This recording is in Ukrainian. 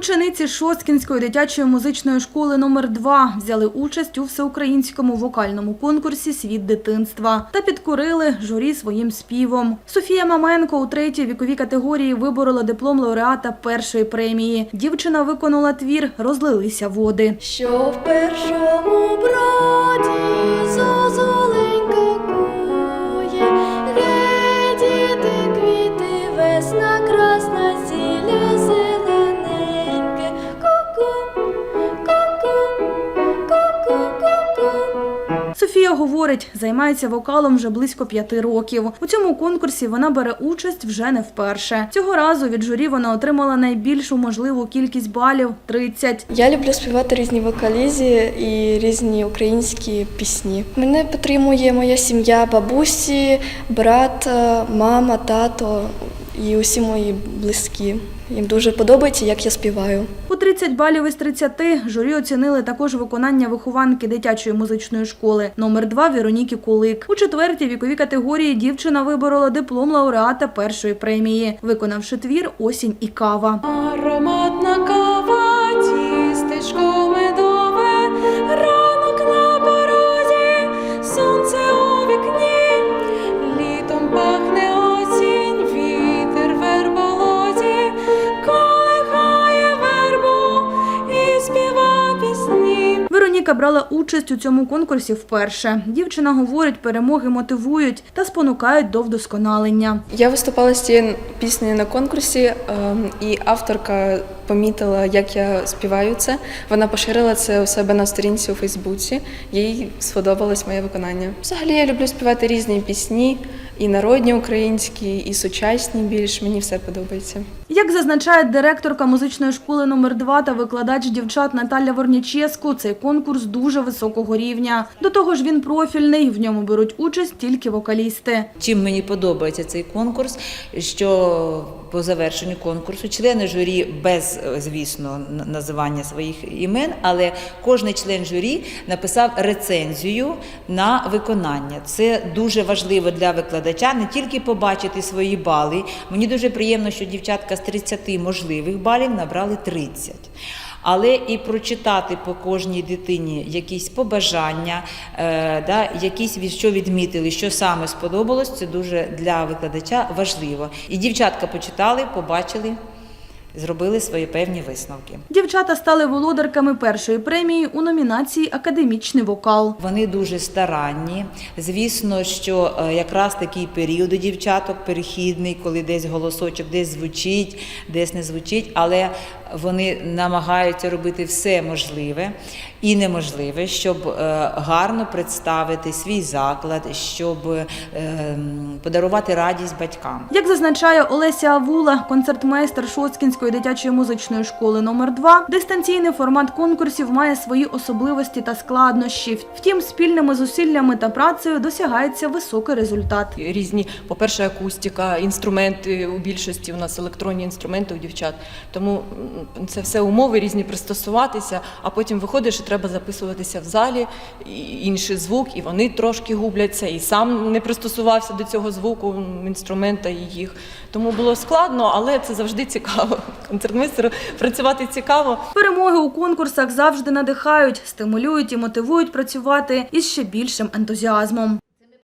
Учениці Шосткінської дитячої музичної школи номер 2 взяли участь у всеукраїнському вокальному конкурсі Світ дитинства та підкорили журі своїм співом. Софія Маменко у третій віковій категорії виборола диплом лауреата першої премії. Дівчина виконала твір Розлилися води. Що в першому броді говорить, займається вокалом вже близько п'яти років. У цьому конкурсі вона бере участь вже не вперше. Цього разу від журі вона отримала найбільшу можливу кількість балів 30. Я люблю співати різні вокалізі і різні українські пісні. Мене підтримує моя сім'я, бабусі, брат, е, мама, тато і усі мої близькі. Їм дуже подобається, як я співаю. У 30 балів із 30 журі оцінили також виконання вихованки дитячої музичної школи номер 2 Вероніки Кулик. У четвертій віковій категорії дівчина виборола диплом лауреата першої премії, виконавши твір Осінь і кава. Ароматна кава, тістечко Вероніка брала участь у цьому конкурсі вперше. Дівчина говорить, перемоги мотивують та спонукають до вдосконалення. Я виступала з цією піснею на конкурсі, ем, і авторка помітила, як я співаю це. Вона поширила це у себе на сторінці у Фейсбуці. Їй сподобалось моє виконання. Взагалі я люблю співати різні пісні, і народні українські, і сучасні більш. Мені все подобається. Як зазначає директорка музичної школи номер 2 та викладач дівчат Наталя Ворніческу, цей конкурс дуже високого рівня. До того ж, він профільний, в ньому беруть участь тільки вокалісти. Чим мені подобається цей конкурс, що по завершенню конкурсу члени журі без, звісно, називання своїх імен, але кожен член журі написав рецензію на виконання. Це дуже важливо для викладача не тільки побачити свої бали. Мені дуже приємно, що дівчатка з 30 можливих балів набрали 30. Але і прочитати по кожній дитині якісь побажання, е, да, якісь від що відмітили, що саме сподобалось, це дуже для викладача важливо. І дівчатка почитали, побачили, зробили свої певні висновки. Дівчата стали володарками першої премії у номінації Академічний вокал. Вони дуже старанні. Звісно, що е, якраз такий період у дівчаток перехідний, коли десь голосочок десь звучить, десь не звучить, але вони намагаються робити все можливе і неможливе, щоб е, гарно представити свій заклад, щоб е, подарувати радість батькам. Як зазначає Олеся Авула, концертмейстер Шоцкінської дитячої музичної школи номер 2 дистанційний формат конкурсів має свої особливості та складнощі. Втім, спільними зусиллями та працею досягається високий результат. різні, по-перше, акустика, інструменти у більшості у нас електронні інструменти у дівчат. Тому це все умови різні пристосуватися, а потім виходиш і треба записуватися в залі, інший звук, і вони трошки губляться, і сам не пристосувався до цього звуку інструмента і їх. Тому було складно, але це завжди цікаво. Концертмейстеру працювати цікаво. Перемоги у конкурсах завжди надихають, стимулюють і мотивують працювати із ще більшим ентузіазмом.